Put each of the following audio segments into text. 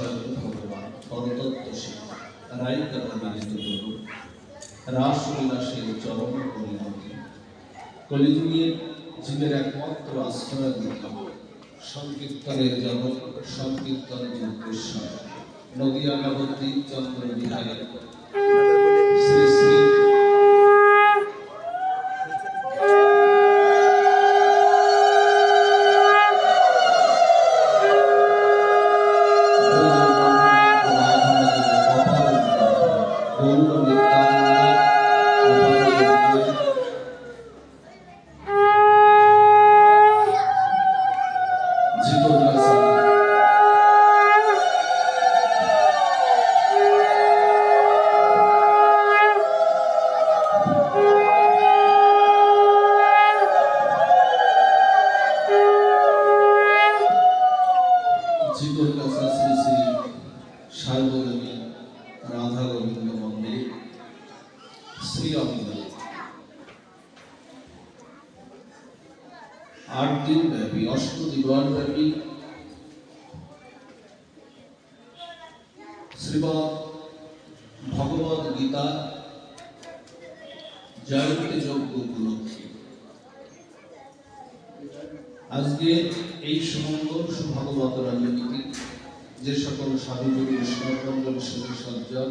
স্বয়ং ভগবান পরতত্ত্ব শিক্ষা রায়িকা মিলিত তরু রাসলীলাসের চরম পরিণতি কলিযুগে জীবের একমাত্র আশ্রয় দিতাম সংকীর্তনের জগৎ সংকীর্তন যুদ্ধেশ্বর নদিয়া নবদ্বীপ চন্দ্র বিহারে 自分 যজ্ঞ উপলক্ষে। আজকে এই সুমঙ্গল সুভগবত রাজনীতি যে সকল সাধুগুরু বৈষ্ণবমণ্ডল সাথী সজ্জা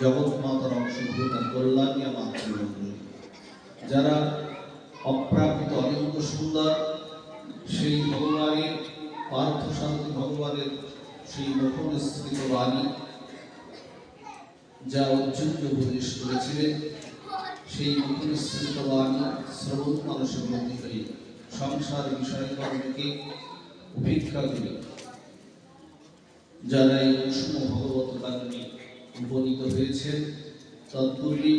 জগৎ মাতার অংশগ্রহণ কল্যাণিয়া মাতৃমণ্ডলী যারা অপ্রাকৃত অনন্ত সুন্দর সেই ভগবানের পার্থ শান্তি ভগবানের সেই মুখনিস্থিত বাণী, যা অর্জুনকে উপদেশ করেছিলেন সেই মুখনিস্থিত বাণী শ্রবণ মানুষের মধ্যে হয়ে সংসার বিষয়কর্মকে উপেক্ষা করে যারা এই কুসুম ভগবত কারণে উপনীত হয়েছেন, তৎপূর্বে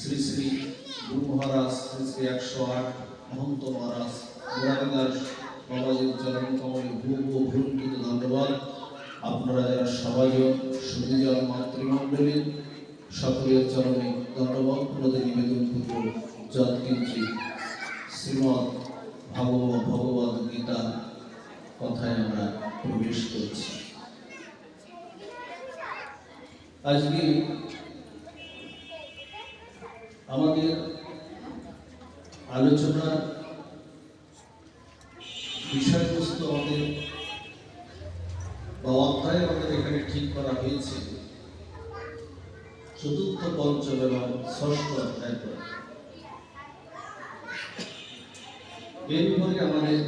শ্রী শ্রী গুরু মহারাজ, শ্রী শ্রী একশো আট মহন্ত মহারাজ মুরারিদাস বাবাজির চরণ কমলে ভূ ভূমিত ধন্যবাদ। আপনারা যারা সবাজন সুবিজন মাতৃমণ্ডলী সকলের চরণে ধন্যবাদ প্রতি নিবেদন করব যৎকিঞ্চিত শ্রীমদ ভগবত ভগবত গীতা কথায় আমরা প্রবেশ করছি। আজকে আমাদের আলোচনার বিষয়বস্তু আমাদের বা অধ্যায় আমাদের এখানে ঠিক করা হয়েছে। চতুর্থ, পঞ্চম এবং ষষ্ঠ অধ্যায় আমাদের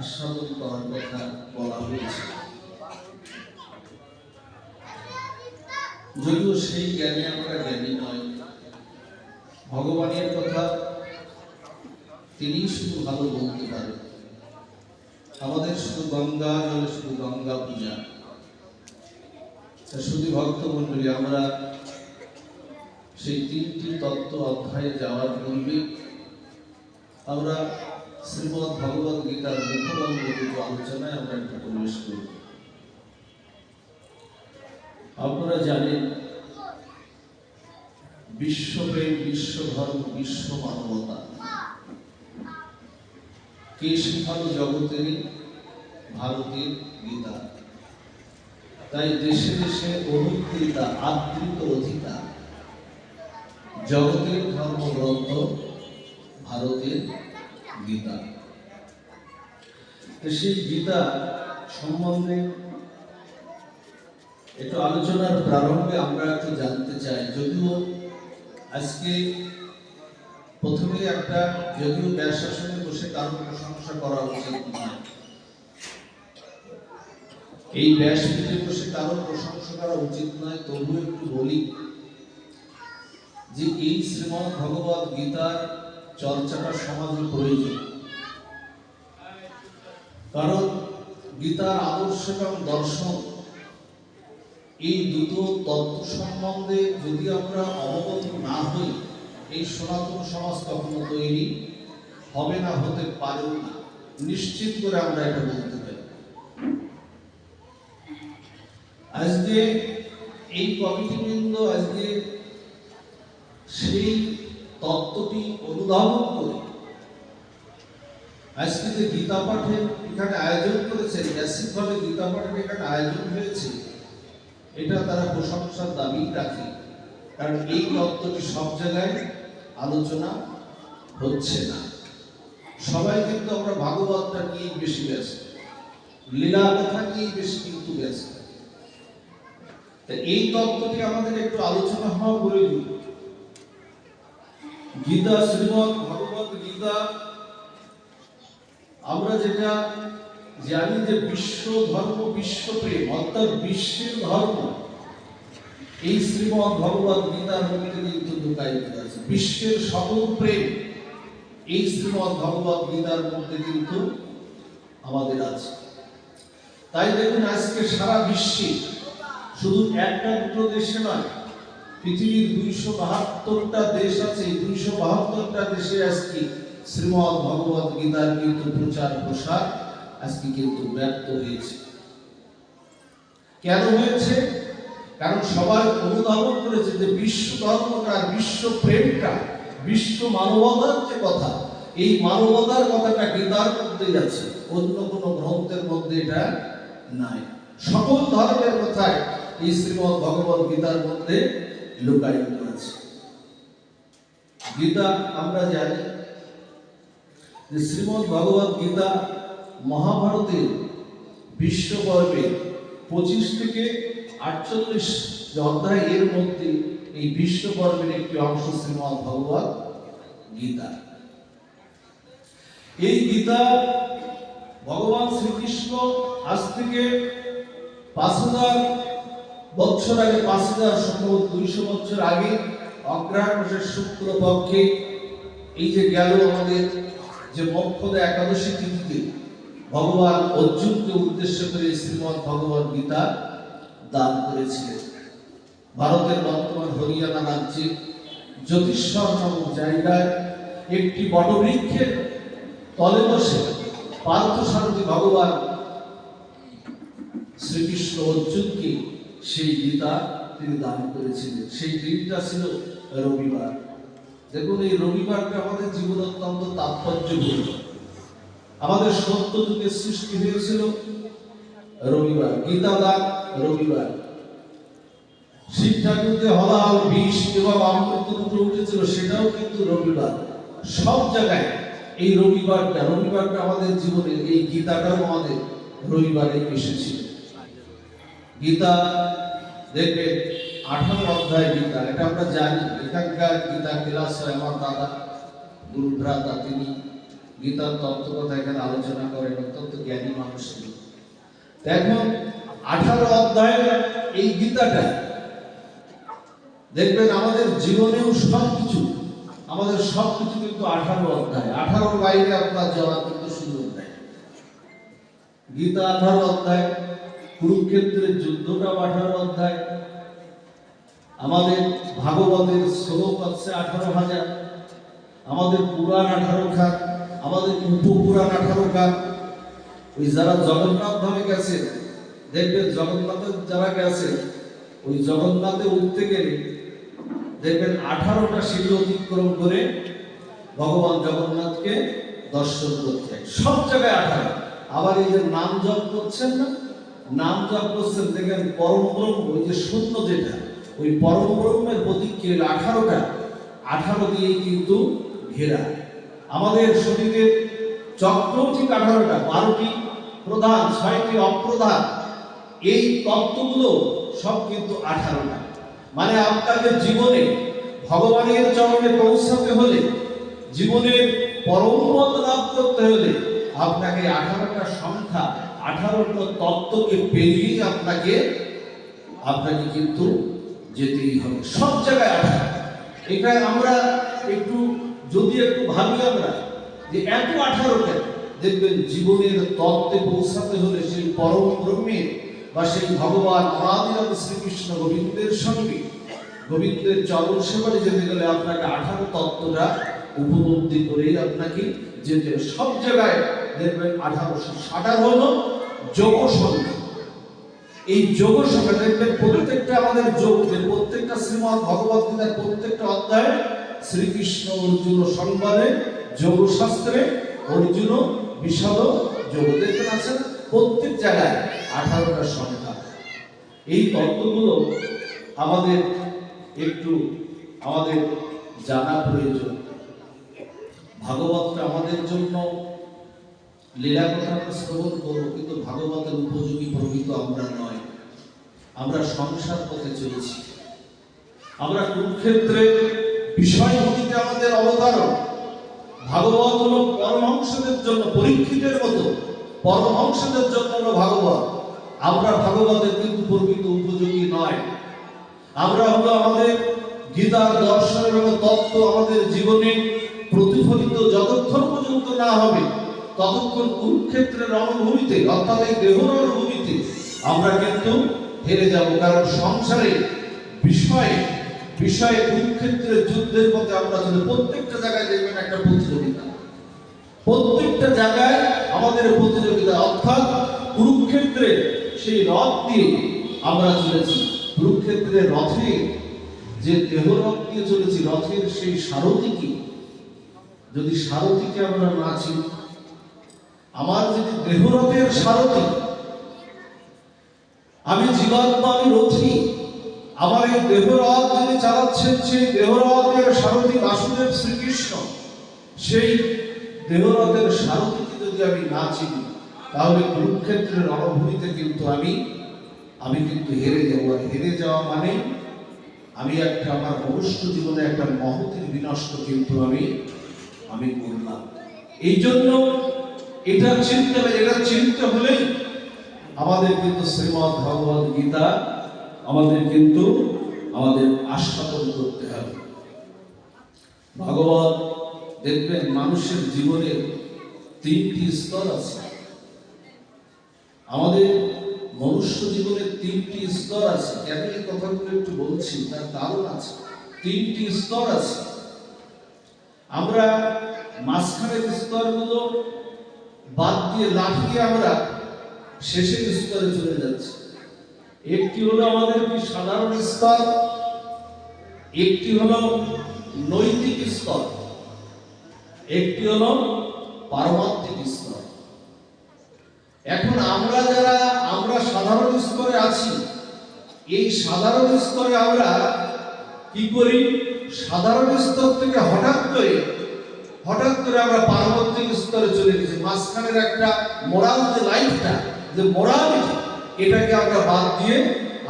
আস্বাদন করার কথা বলা হয়েছে। যদিও সেই জ্ঞানে আমরা জ্ঞানী নয় ভগবানের কথা তিনি শুধু ভালো বলতে পারেন আমাদের শুধু গঙ্গা জলে শুধু গঙ্গা পূজা। শুধু ভক্তমণ্ডলী, আমরা সেই তিনটি তত্ত্ব অধ্যায়ে যাওয়ার পূর্বে আমরা শ্রীমদ ভগবত গীতার মুখবন্ধ আলোচনায় আমরা একটু প্রবেশ করব আপনারা জানেন, বিশ্বপ্রেম, বিশ্বধর্ম বিশ্ব মানবতা কে শিখালো জগতের ভারতের গীতা? তাই দেশে দেশে অনুকৃতা আদৃত অধিকার জগতের ধর্মগ্রন্থ ভারতের গীতা। সেই গীতা সম্বন্ধে একটু আলোচনার প্রারম্ভে আমরা একটু জানতে চাই। যদিও আজকে প্রথমে একটা, যদিও ব্যাসাসনে বসে কারও প্রশংসা করা উচিত এই ব্যাসপীঠে বসে কারও প্রশংসা করা উচিত নয়, তবুও একটু বলি। যে এই শ্রীমদ ভগবত গীতার চর্চাটা সমাজে প্রয়োজন। কারণ গীতার আদর্শ এবং দর্শন এই দুটো তত্ত্ব সম্বন্ধে যদি আমরা অবগত না হই, এই সনাতন সমাজ কখনো তৈরি হবে না, হতে পারে না। নিশ্চিত করে আমরা এটা বলতে পারি। আজকে এই কমিটিবৃন্দ, আজকে সেই তত্ত্বটি অনুধাবন করে। আজকে যে গীতা পাঠের এখানে আয়োজন করেছে ব্যাসিকভাবে গীতা পাঠের এখানে আয়োজন হয়েছে, এটা তারা প্রশংসার দাবি রাখে। কারণ এই তত্ত্বটি সব জায়গায় আলোচনা হচ্ছে না। সবাই কিন্তু আমরা ভাগবতটা নিয়ে বেশি ব্যস্ত। লীলা কথা নিয়ে বেশি কিন্তু ব্যস্ত। এই তত্ত্বটি আমাদের একটু আলোচনা হওয়া প্রয়োজন গীতা শ্রীমদ ভগবত গীতা, আমরা যেটা জানি যে বিশ্ব ধর্ম, বিশ্ব প্রেম, অর্থাৎ বিশ্বের ধর্ম, এই শ্রীমদ ভগবত গীতার মধ্যে কিন্তু লুকায়িত আছে। বিশ্বের সকল প্রেম, এই শ্রীমদ ভগবত গীতার মধ্যে কিন্তু আমাদের আছে। তাই দেখুন আজকে সারা বিশ্বে শুধু একটা দুটো দেশে নয় পৃথিবীর দুইশো বাহাত্তরটা দেশ আছে দুইশো বাহাত্তরটা দেশে আজকে শ্রীমদ ভগবত গীতার কিন্তু প্রচার প্রসার আজকে কিন্তু ব্যর্থ হয়েছে। কেন হয়েছে? কারণ সবাই অনুধাবন করেছে যে বিশ্ব ধর্মটা বিশ্ব প্রেমটা বিশ্ব মানবতার যে কথা, এই মানবতার কথাটা গীতার মধ্যেই আছে, অন্য কোনো গ্রন্থের মধ্যে এটা নাই। সকল ধর্মের কথায় এই শ্রীমদ ভগবত গীতার মধ্যে লুকায়িত আছে। গীতা আমরা জানি যে শ্রীমদ ভগবত গীতা মহাভারতের বিশ্বপর্বে পঁচিশ থেকে আটচল্লিশ অধ্যায়, এর মধ্যে এই বিশ্ব পর্বের একটি অংশ শ্রীমদ ভগবত গীতা। এই গীতা ভগবান শ্রীকৃষ্ণ আজ থেকে পাঁচ হাজার বছর আগে পাঁচ হাজার সম্ভবত দুইশো বছর আগে অগ্রহায়ণ মাসের শুক্লপক্ষে এই যে গেল আমাদের যে মক্ষদা একাদশী তিথিতে, ভগবান অর্জুনকে উদ্দেশ্য করে শ্রীমদ ভগবত গীতা দান করেছিলেন। ভারতের বর্তমান হরিয়ানা রাজ্যে জ্যোতিষ্বর নামক জায়গায় একটি বটবৃক্ষের তলে বসে পার্থ সারথী ভগবান শ্রীকৃষ্ণ অর্জুনকে সেই গীতা তিনি দান করেছিলেন। সেই দিনটা ছিল রবিবার। দেখুন, এই রবিবারটা আমাদের জীবন অত্যন্ত তাৎপর্যপূর্ণ। আমাদের সত্য যুগের সৃষ্টি হয়েছিল রবিবার, গীতা দান রবিবার। শিব ঠাকুর যে হলাল বিষ এবং অমৃত দুটো উঠেছিল, সেটাও কিন্তু রবিবার। সব জায়গায় এই রবিবারটা রবিবারটা আমাদের জীবনে, এই গীতাটাও আমাদের রবিবারে এসেছিল। গীতা দেখবে আঠারো অধ্যায় গীতা, এটা আমরা জানি। এখানকার গীতা ক্লাস আমার দাদা, গুরু ভ্রাতা, তিনি গীতার তত্ত্ব কথা এখানে আলোচনা করেন, অত্যন্ত জ্ঞানী মানুষ ছিল দেখুন আঠারো অধ্যায়ের এই গীতাটা, দেখবেন আমাদের জীবনেও সব কিছু আমাদের সব কিছু কিন্তু আঠারো অধ্যায়। আঠারোর বাইরে আপনার যাওয়ার কিন্তু সুযোগ নেই। গীতা আঠারো অধ্যায় কুরুক্ষেত্রের যুদ্ধটা আঠারো অধ্যায়। আমাদের ভাগবতের শ্লোক হচ্ছে আঠারো হাজার। আমাদের পুরাণ আঠারো খান আমাদের উপপুরাণ আঠারো খান ওই যারা জগন্নাথ ধামে গেছে, দেখবেন জগন্নাথের যারা গেছে, ওই জগন্নাথে উঠতে গেলে দেখবেন আঠারোটা সিঁড়ি অতিক্রম করে ভগবান জগন্নাথকে দর্শন করতে। সব জায়গায় আঠারো। আবার এই যে নাম জপ করছেন না? নাম জপ করছেন দেখেন পরম ব্রহ্ম, ওই যে শূন্য যেটা, ওই পরম ব্রহ্মের প্রতীককে আঠারোটা। আঠারো দিয়েই কিন্তু ঘেরা। আমাদের শরীরের চক্র ঠিক আঠারোটা, বারোটি প্রধান, ছয়টি অপ্রধান। এই তত্ত্বগুলো সব কিন্তু আঠারোটা। মানে আপনাকে জীবনে, ভগবানের চরণে পৌঁছাতে হলে, জীবনের পরম লাভ করতে হলে আপনাকে আঠারোটা সংখ্যা আঠারোটা তত্ত্বকে পেরিয়ে আপনাকে আপনাকে কিন্তু যেতেই হবে। সব জায়গায় আঠারো। এখানে আমরা একটু, যদি একটু ভাবি আমরা, যে এত আঠারো কেন? দেখবেন জীবনের তত্ত্বে পৌঁছাতে হলে সেই পরম ব্রহ্মের বা সেই ভগবান অনাদিরাম শ্রীকৃষ্ণ গোবিন্দের সঙ্গে গোবিন্দের চরণ সেবারে যেতে গেলে আপনাকে আঠারো তত্ত্বটা উপলব্ধি করেই আপনাকে যেতে সব জায়গায় দেখবেন আঠারোশো আঠারো হলো যোগ সংখ্যা। এই যোগ সংখ্যা দেখবেন প্রত্যেকটা আমাদের যোগ প্রত্যেকটা শ্রীমদ ভগবত গীতার প্রত্যেকটা অধ্যায়ে শ্রীকৃষ্ণ অর্জুন সংবাদে, যোগ শাস্ত্রে অর্জুন বিশদ যোগ। দেখবেন আছে না? প্রত্যেক জায়গায় আঠারোটা সংখ্যা। এই তত্ত্বগুলো আমাদের একটু আমাদের জানা প্রয়োজন। ভাগবতটা আমাদের জন্য লীলা কথা আমরা শ্রবণ করব কিন্তু ভাগবতের উপযোগী প্রকৃত আমরা নয়। আমরা সংসার পথে চলেছি। আমরা কুরুক্ষেত্রে বিষয় বিষয়ভূতিতে আমাদের অবতারণ ভাগবত হলো পরমহংসদের জন্য, পরীক্ষিতের মতো। পরমহংসদের জন্য হলো ভাগবত। আমরা ভাগবতের কিন্তু প্রকৃত উপযোগী নয়। আমরা হলো আমাদের গীতার দর্শন এবং তত্ত্ব আমাদের জীবনে প্রতিফলিত যতক্ষণ পর্যন্ত না হবে ততক্ষণ কুরুক্ষেত্রের রণভূমিতে অর্থাৎ এই দেহ রণভূমিতে আমরা কিন্তু হেরে যাব। কারণ সংসারে বিষয়ে বিষয়ে কুরুক্ষেত্রের যুদ্ধের মধ্যে আমরা চলে প্রত্যেকটা জায়গায় দেখবেন একটা প্রতিযোগিতা। প্রত্যেকটা জায়গায় আমাদের প্রতিযোগিতা, অর্থাৎ কুরুক্ষেত্রে সেই রথ দিয়ে আমরা চলেছি। কুরুক্ষেত্রের রথে যে দেহ রথ দিয়ে চলেছি, রথের সেই সারথি কি? যদি সারথিকে আমরা না চিনি আমার যদি দেহরথের সারথি, আমি জীবাত্মা, আমি রথি, আমার এই দেহরথ যিনি চালাচ্ছেন, সেই দেহরথের সারথি বাসুদেব শ্রীকৃষ্ণ, সেই দেহরথের সারথিকে যদি আমি না চিনি, তাহলে কুরুক্ষেত্রের রণভূমিতে কিন্তু আমি আমি কিন্তু হেরে যাব। আর হেরে যাওয়া মানে আমি একটা আমার মনুষ্য জীবনে একটা মহতির বিনষ্ট কিন্তু আমি আমি করলাম। এই জন্য এটা চিনতে হবে এটা চিনতে হলেই আমাদের কিন্তু শ্রীমৎ ভগবত গীতা আমাদের কিন্তু আমাদের আস্বাদন করতে হবে। ভগবত, দেখবেন মানুষের জীবনে তিনটি স্তর আছে। আমাদের মনুষ্য জীবনের তিনটি স্তর আছে। কেন এই কথাগুলো একটু বলছি? তার কারণ আছে। তিনটি স্তর আছে। আমরা মাঝখানের স্তরগুলো বাদ দিয়ে লাফিয়ে আমরা শেষের স্তরে চলে যাচ্ছি। একটি হলো আমাদের কি সাধারণ স্তর? একটি হলো নৈতিক স্তর। একটি হলো পারমাত্মিক স্তর। এখন আমরা যারা, আমরা সাধারণ স্তরে আছি, এই সাধারণ স্তরে আমরা কি করি? সাধারণ স্তর থেকে হঠাৎ করে হঠাৎ করে আমরা পারমাত্মিক স্তরে চলে গেছি। মাঝখানের একটা মোরাল যে লাইফটা যে মোরালিটি এটাকে আমরা বাদ দিয়ে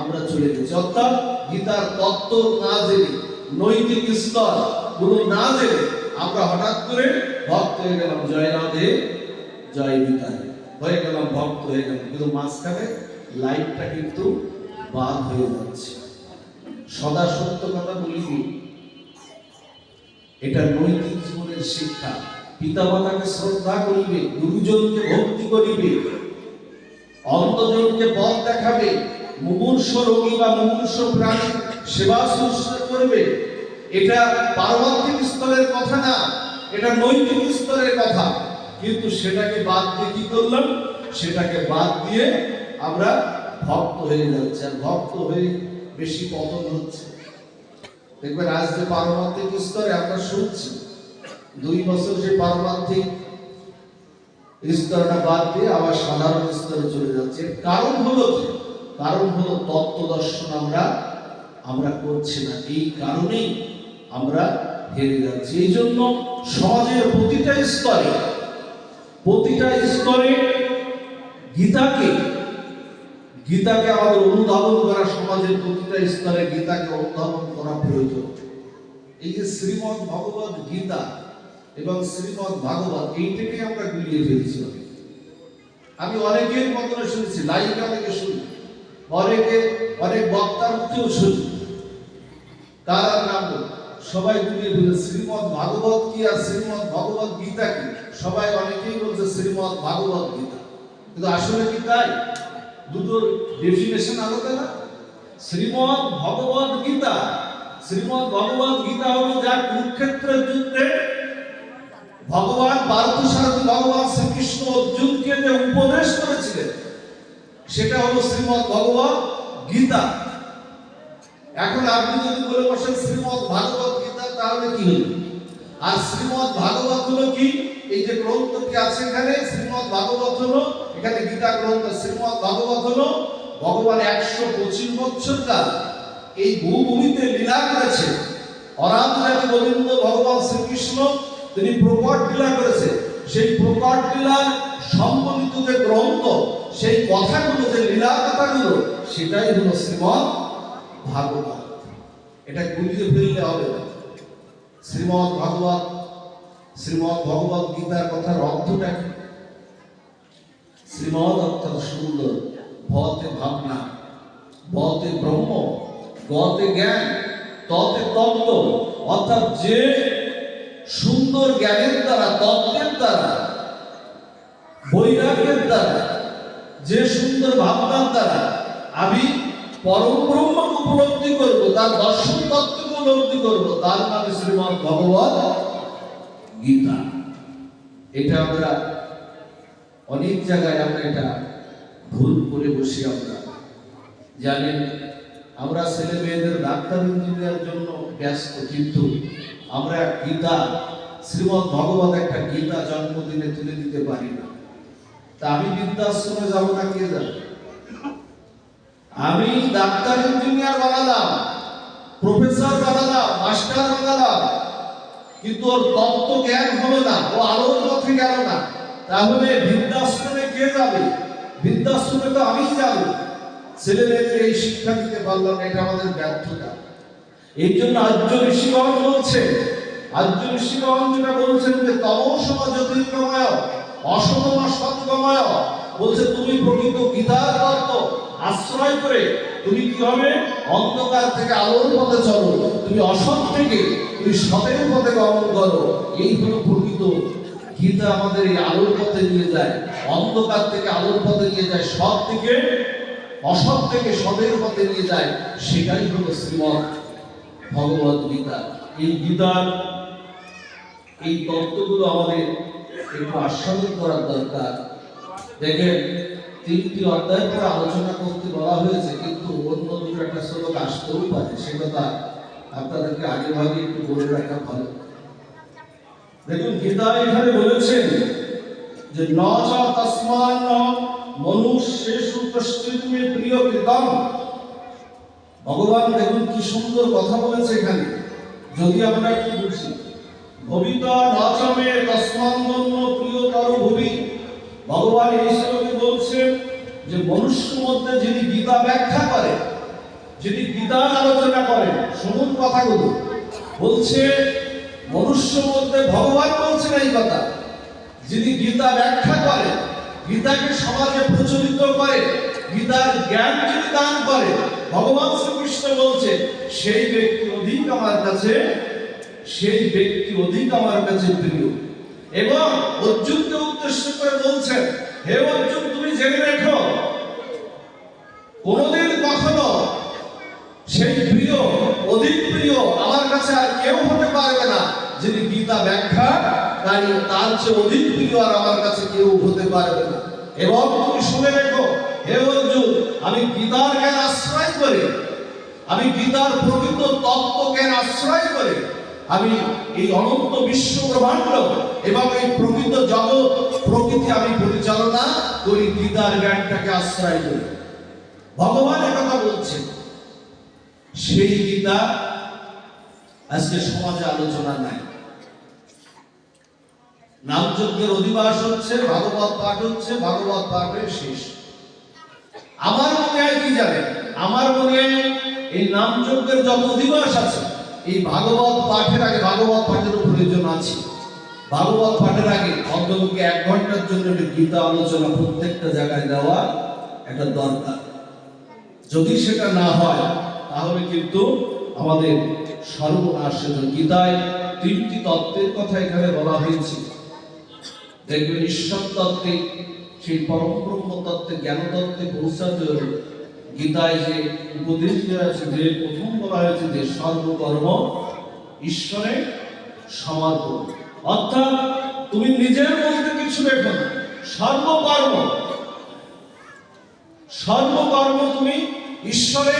আমরা চলে গেছি। অর্থাৎ গীতার তত্ত্ব না জেনে, নৈতিক স্তরগুলো না জেনে আমরা হঠাৎ করে ভক্ত হয়ে গেলাম জয় রাধে জয় গীতায়। হয়ে গেলাম ভক্ত হয়ে গেলাম, কিন্তু মাঝখানে লাইফটা কিন্তু বাদ হয়ে যাচ্ছে। সদা সত্য কথা বলি এটা নৈতিক জীবনের শিক্ষা। পিতামাতাকে শ্রদ্ধা করিবে, গুরুজনকে ভক্তি করিবে অন্ধজনকে পথ দেখাবে, মুমূর্ষ রোগী বা মুমূর্ষ প্রাণী সেবা শুশ্রূষা করবে। এটা পারমাত্মিক স্তরের কথা না, এটা নৈতিক স্তরের কথা। কিন্তু সেটাকে বাদ দিয়ে কি করলাম? সেটাকে বাদ দিয়ে আমরা ভক্ত হয়ে যাচ্ছে। আর ভক্ত হয়ে বেশি পতন হচ্ছে দেখবেন আজ যে পারমাত্মিক স্তরে আমরা শুনছি, দুই বছর যে পারমাত্মিক স্তরটা বাদ দিয়ে আবার সাধারণ স্তরে চলে যাচ্ছে। কারণ হলো কি? কারণ হলো তত্ত্ব দর্শন আমরা আমরা করছি না। এই কারণেই আমরা হেরে যাচ্ছি। এই জন্য সমাজের প্রতিটা স্তরে প্রতিটা স্তরে গীতাকে গীতাকে আমাদের অনুধাবন করা সমাজের প্রতিটা স্তরে গীতাকে অনুধাবন করা প্রয়োজন। এই যে শ্রীমদ ভগবত গীতা এবং শ্রীমদ ভাগবত এইটাকে আমরা গুলিয়ে ফেলছি আমি অনেকের মতনে শুনেছি, লাইকা থেকে শুনি। অনেকে, অনেক বক্তার মুখেও শুনি। আর নাম সবাই গুলিয়ে ফেলে শ্রীমদ ভাগবত কি আর শ্রীমদ ভগবত গীতা কি? সবাই অনেকেই বলছে শ্রীমদ ভাগবত গীতা। কিন্তু আসলে কি তাই? দুটোর ডেফিনেশন আলাদা না। শ্রীমদ ভগবত গীতা। শ্রীমদ ভগবত গীতা হলো যা কুরুক্ষেত্রের যুদ্ধে ভগবান পার্থসারথী ভগবান শ্রীকৃষ্ণ অর্জুনকে যে উপদেশ করেছিলেন, সেটা হলো শ্রীমদ ভগবত গীতা। এখন আপনি যদি বলে বসেন শ্রীমদ ভাগবত গীতা, তাহলে কি হলো? আর শ্রীমদ ভাগবত হলো কি? এই যে গ্রন্থটি আছে এখানে, শ্রীমদ ভাগবত হলো এখানে গীতা গ্রন্থ শ্রীমদ ভাগবত হলো ভগবান একশো পঁচিশ বছর কাল এই ভূভূমিতে লীলা করেছে। অরাধনাকে গোবিন্দ ভগবান শ্রীকৃষ্ণ, তিনি প্রকট লীলা করেছে। সেই প্রকট লীলার সম্বলিত যে গ্রন্থ, সেই কথাগুলো, যে লীলা কথাগুলো, সেটাই হলো শ্রীমদ ভাগবত। এটা গুলিয়ে ফেললে হবে না। শ্রীমদ ভাগবত, শ্রীমদ ভগবত গীতার কথার অর্থটা কি? শ্রীমদ অর্থাৎ সুন্দর ভতে ভাবনা বতে ব্রহ্ম, গতে জ্ঞান, ততে তত্ত্ব, অর্থাৎ যে সুন্দর জ্ঞানের দ্বারা, তত্ত্বের দ্বারা, বৈরাগ্যের দ্বারা, যে সুন্দর ভাবনার দ্বারা আমি পরম ব্রহ্মকে উপলব্ধি করব, তার দর্শন তত্ত্বকে উপলব্ধি করব, তার নামে শ্রীমদ ভগবত গীতা। এটা আমরা অনেক জায়গায় আমরা এটা ভুল করে বসি আমরা। জানেন, আমরা ছেলে মেয়েদের ডাক্তার ইঞ্জিনিয়ার জন্য ব্যস্ত, কিন্তু আমরা গীতা, শ্রীমদ ভগবত একটা গীতা জন্মদিনে তুলে দিতে পারি না। তা আমি বৃদ্ধাশ্রমে যাব না কে যাবে আমি ডাক্তার ইঞ্জিনিয়ার বানালাম, প্রফেসর বানালাম, মাস্টার বানালাম, কিন্তু ওর তত্ত্ব জ্ঞান হবে না, ও আলোর পথে গেল না। তাহলে বৃদ্ধাশ্রমে কে যাবে? বৃদ্ধাশ্রমে তো আমিই যাব। ছেলেদেরকে এই শিক্ষা দিতে পারলাম এটা আমাদের ব্যর্থতা। এই জন্য আর্য ঋষিগণ বলছে, আর্য ঋষিগণ যেটা বলছেন যে তমসমা জ্যোতির্গময় অসতমা সৎগময় বলছে, তুমি প্রকৃত গীতার তত্ত্ব আশ্রয় করে তুমি কি হবে? অন্ধকার থেকে আলোর পথে চলো। তুমি অসৎ থেকে, তুমি সতের পথে গমন করো। এই হলো প্রকৃত গীতা আমাদের এই আলোর পথে নিয়ে যায়, অন্ধকার থেকে আলোর পথে নিয়ে যায় সৎ থেকে অসৎ থেকে সদের পথে নিয়ে যায়, সেটাই হলো শ্রীমৎ ভগবত গীতা। এই গীতার এই তত্ত্বগুলো আমাদের একটু আস্বাদন করার দরকার। দেখেন, তিনটি অধ্যায়ের পরে আলোচনা করতে বলা হয়েছে, কিন্তু অন্য দুটো একটা শ্লোক আসতেও পারে সে কথা আপনাদেরকে আগে ভাগে একটু বলে রাখা ভালো। দেখুন গীতা এখানে বলেছেন যে ন চ তস্মান মনুষ্যেষু কশ্চিৎ মে প্রিয় কৃতম। ভগবান দেখুন কি সুন্দর কথা বলেছে এখানে। যদি আমরা একটু বুঝি, ভবিত নচমে তস্মান্দন্য প্রিয়তর ভুবি। ভগবান শ্লোকে বলছেন যে মনুষ্য মধ্যে যিনি গীতা ব্যাখ্যা করে, যিনি গীতার আলোচনা করেন, শুনুন কথাগুলো। বলছে মনুষ্য মধ্যে ভগবান বলছেন এই কথা। যিনি গীতা ব্যাখ্যা করে, গীতাকে সমাজে প্রচলিত করে, গীতার জ্ঞান যিনি দান করে, ভগবান শ্রীকৃষ্ণ বলছে, সেই ব্যক্তি অধিক আমার কাছে, সেই ব্যক্তি অধিক আমার কাছে প্রিয়। এবং অর্জুনকে উদ্দেশ্য করে বলছেন, হে অর্জুন, তুমি জেনে রেখো, কোনদিন কখনো সেই প্রিয়, অধিক প্রিয় আমার কাছে আর কেউ হতে পারবে না। যিনি গীতা ব্যাখ্যা কারী তার চেয়ে অধিক প্রিয় আর আমার কাছে কেউ হতে পারবে না। এবং তুমি শুনে রেখো, হে অর্জুন, আমি গীতার জ্ঞান আশ্রয় করে, আমি গীতার প্রকৃত তত্ত্ব জ্ঞান আশ্রয় করে, আমি এই অনন্ত বিশ্ব ব্রহ্মাণ্ড, এবং এই প্রকৃত জগৎ, প্রকৃতি আমি পরিচালনা করি, গীতার জ্ঞানটাকে আশ্রয় করি। ভগবান কথা বলছেন। সেই গীতা আজকে সমাজে আলোচনা নাই। নামযজ্ঞের অধিবাস হচ্ছে, ভাগবত পাঠ হচ্ছে, ভাগবত পাঠের শেষ। আমার মনে হয় কি জানে আমার মনে এই নামযজ্ঞের যত অধিবাস আছে, এই ভাগবত পাঠের আগে ভাগবত পাঠের প্রয়োজন আছে। ভাগবত পাঠের আগে অন্ততকে এক ঘণ্টার জন্য একটা গীতা আলোচনা প্রত্যেকটা জায়গায় দেওয়া একটা দরকার। যদি সেটা না হয়, তাহলে কিন্তু আমাদের সর্বনাশ। গীতায় তিনটি তত্ত্বের কথা এখানে বলা হয়েছে। দেখবেন ঈশ্বর তত্ত্বে সেই পরম ব্রহ্ম তত্ত্বে জ্ঞান তত্ত্বে পৌঁছাতে গীতায় যে উপদেশ দেওয়া আছে, যে প্রথম বলা হয়েছে যে সর্বকর্ম ঈশ্বরে সমর্পণ। অর্থাৎ তুমি নিজের মধ্যে কিছু রেখো না, সর্বকর্ম। সর্বকর্ম তুমি ঈশ্বরে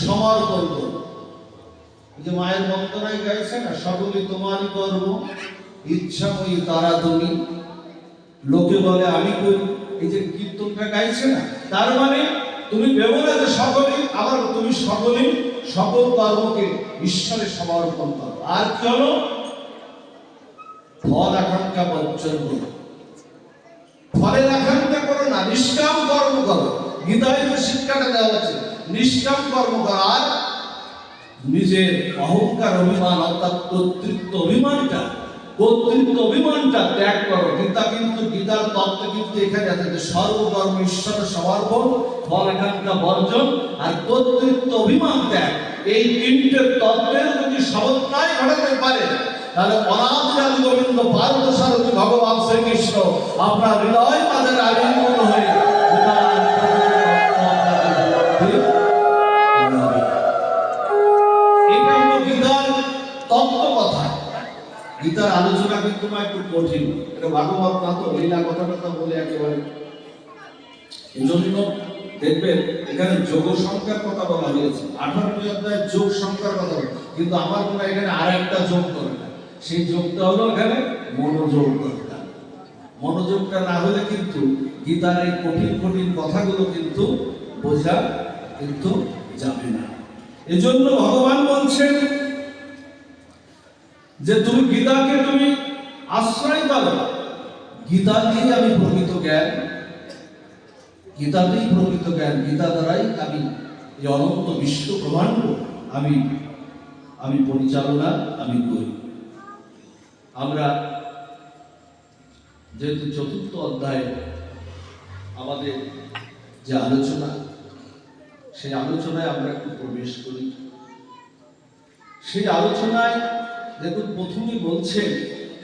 সমর্পণ করো। যে মায়ের বন্দনায় গাইছে না সকলে তোমারই কর্ম। ইচ্ছাময়ী তারা তুমি। লোকে বলে, আমি করি এই যে কীর্তনটা গাইছে না, তার মানে তুমি ভেবো সকলেই আবার তুমি সকলেই সকল কর্মকে ঈশ্বরে সমর্পণ করো। আর কি হলো? ফল আকাঙ্ক্ষা বর্জন করো। ফলের আকাঙ্ক্ষা করো না, নিষ্কাম কর্ম করো। গীতায় শিক্ষাটা দেওয়া হচ্ছে নিষ্কাম কর্ম করো। আর নিজের অহংকার অভিমান, অর্থাৎ কর্তৃত্ব অভিমানটা কর্তৃত্ব অভিমানটা ত্যাগ করো। গীতা কিন্তু, গীতার তত্ত্ব কিন্তু এখানে আছে যে সর্বকর্ম ঈশ্বরের সমর্পণ, ফল আকাঙ্ক্ষা বর্জন আর কর্তৃত্ব অভিমান ত্যাগ। এই তিনটে তত্ত্বের যদি সমন্বয় ঘটাতে পারে, তাহলে অনাদি গোবিন্দ পার্বত সারথী ভগবান শ্রীকৃষ্ণ আপনার হৃদয় মাঝে আবির্ভূত হয়ে গীতার আলোচনা কিন্তু একটু কঠিন। এটা ভাগবত না তো? লীলা কথা বলে একেবারে। এই জন্য দেখবেন, এখানে যোগ সংখ্যার কথা বলা হয়েছে। আঠারোটি অধ্যায় যোগ সংখ্যার কথা বলা কিন্তু আমার মনে এখানে আর একটা যোগ দরকার। সেই যোগটা হলো এখানে মনোযোগ দরকার। মনোযোগটা না হলে কিন্তু গীতার এই কঠিন কঠিন কথাগুলো কিন্তু বোঝা কিন্তু যাবে না। এজন্য ভগবান বলছেন যে তুমি গীতাকে তুমি আশ্রয় করো গীতাতেই আমি প্রকৃত জ্ঞান। গীতাতেই প্রকৃত জ্ঞান। গীতা দ্বারাই আমি এই অনন্ত বিশ্ব ব্রহ্মাণ্ড আমি আমি পরিচালনা, আমি করি। আমরা যেহেতু চতুর্থ অধ্যায়ে আমাদের যে আলোচনা, সেই আলোচনায় আমরা একটু প্রবেশ করি। সেই আলোচনায় দেখুন প্রথমেই বলছেন